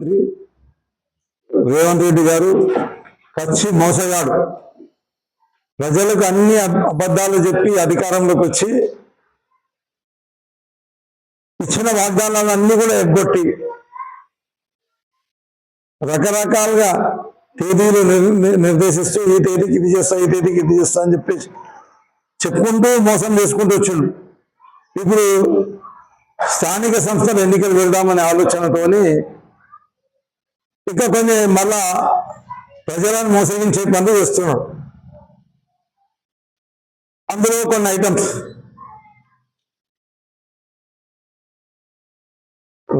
ముఖ్యమంత్రి రేవంత్ రెడ్డి గారు కచ్చి మోసగాడు. ప్రజలకు అన్ని అబద్ధాలు చెప్పి అధికారంలోకి వచ్చి ఇచ్చిన వాగ్దానాలన్నీ కూడా ఎగ్గొట్టి రకరకాలుగా తేదీలు నిర్- నిర్దేశిస్తూ ఈ తేదీకి ఇది చేస్తా ఈ తేదీకి ఇది చేస్తా అని చెప్పేసి చెప్పుకుంటూ మోసం చేసుకుంటూ వచ్చిండు. ఇప్పుడు స్థానిక సంస్థల ఎన్నికలు పెడదామనే ఆలోచనతోని ఇంకా కొన్ని మళ్ళా ప్రజలను మోసగించే పనులు చేస్తున్నాడు అందులో కొన్ని ఐటమ్స్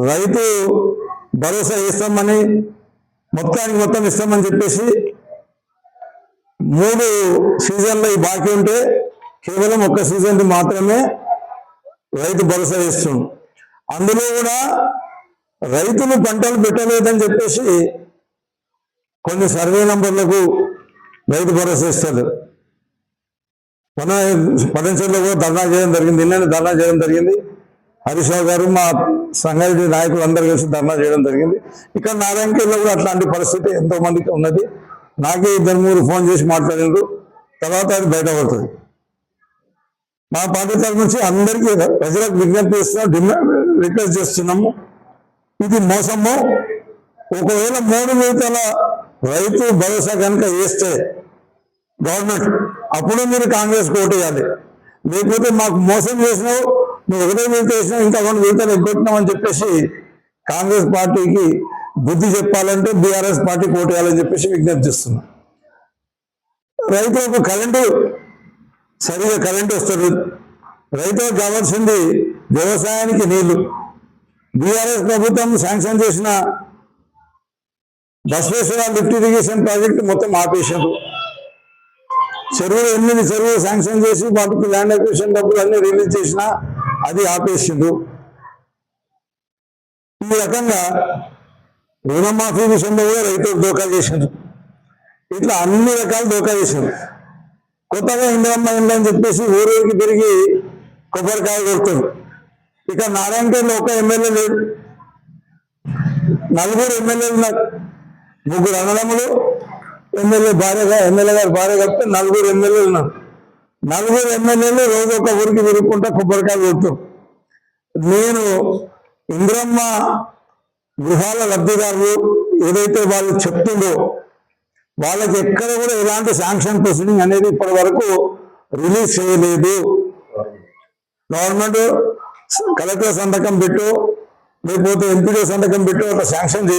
రైతు భరోసా ఇస్తామని మొత్తానికి మొత్తం ఇస్తామని చెప్పేసి మూడు సీజన్లో ఈ బాకీ ఉంటే కేవలం ఒక్క సీజన్కి మాత్రమే రైతు భరోసా ఇస్తుంది అందులో కూడా రైతులు పంటలు పెట్టలేదని చెప్పేసి కొన్ని సర్వే నంబర్లకు రైతు భరోసా ఇస్తారు మన పదంచర్లో కూడా ధర్నా చేయడం జరిగింది. నిన్న ధర్నా చేయడం జరిగింది. హరీష్ రావు గారు మా సంగారెడ్డి నాయకులు అందరు కలిసి ధర్నా చేయడం జరిగింది. ఇక్కడ నారాయణకేలో కూడా అట్లాంటి పరిస్థితి ఎంతో మందికి ఉన్నది. నాకే ఇద్దరు మూడు ఫోన్ చేసి మాట్లాడినారు. తర్వాత అది బయటపడుతుంది. మా పార్టీ తరఫు నుంచి అందరికీ ప్రజలకు విజ్ఞప్తి ఇస్తున్నాం డిమాండ్ రిక్వెస్ట్ చేస్తున్నాము. ఇది మోసము. ఒకవేళ మూడు విడతల రైతు భరోసా కనుక వేస్తే గవర్నమెంట్ అప్పుడు మీరు కాంగ్రెస్ ఓటు వేయాలి. లేకపోతే మాకు మోసం చేసినావు నువ్వు ఒకటే విడత వేసినావు ఇంకా రెండు విడతలు ఎగ్గొట్టినావు అని చెప్పేసి కాంగ్రెస్ పార్టీకి బుద్ధి చెప్పాలంటే బీఆర్ఎస్ పార్టీకి ఓటు వేయాలని చెప్పేసి విజ్ఞప్తి చేస్తున్నాం. రైతులకు కరెంటు సరిగా కరెంటు వస్తుంది. రైతులకు కావాల్సింది వ్యవసాయానికి నీళ్ళు. బీఆర్ఎస్ ప్రభుత్వం శాంక్షన్ చేసిన బసవేశ్వర లిఫ్ట్ ఇరిగేషన్ ప్రాజెక్ట్ మొత్తం ఆపేశారు. చెరువులు ఎనిమిది చెరువులు శాంక్షన్ చేసి వాటికి ల్యాండ్ అక్విజిషన్ డబ్బులు అన్ని రిలీజ్ చేసినా అది ఆపేసిండు ఈ రకంగా రుణమాఫీ విషయంలో కూడా రైతులు దోకా చేశారు ఇట్లా అన్ని రకాలు దోకా చేశారు కొత్తగా ఇందిరమ్మ ఇండ్లు చెప్పేసి ఊరూరికి తిరిగి కొబ్బరికాయ కొడుతుంది ఇక నారాయణపేటలో ఒక ఎమ్మెల్యే లేడు. నలుగురు ఎమ్మెల్యేలు ఉన్నారు. ముగ్గురు అన్నదమ్ములు ఎమ్మెల్యే భార్యగా ఎమ్మెల్యే గారు భార్య కలిపితే నలుగురు ఎమ్మెల్యేలు ఉన్నారు. నలుగురు ఎమ్మెల్యేలు రోజు ఒక ఊరికి తిరుగుకుంటా కొబ్బరికాయలు కొడుతాం. నేను ఇంద్రమ్మ గృహాల లబ్ధిదారులు ఏదైతే వాళ్ళు చెప్తుందో వాళ్ళకి ఎక్కడ కూడా ఎలాంటి శాంక్షన్ ప్రొసీడింగ్ అనేది ఇప్పటి వరకు రిలీజ్ చేయలేదు. గవర్నమెంట్ కలెక్టర్ సంతకం పెట్టు లేకపోతే ఎంపీడీ సంతకం పెట్టు అట్లా శాంక్షన్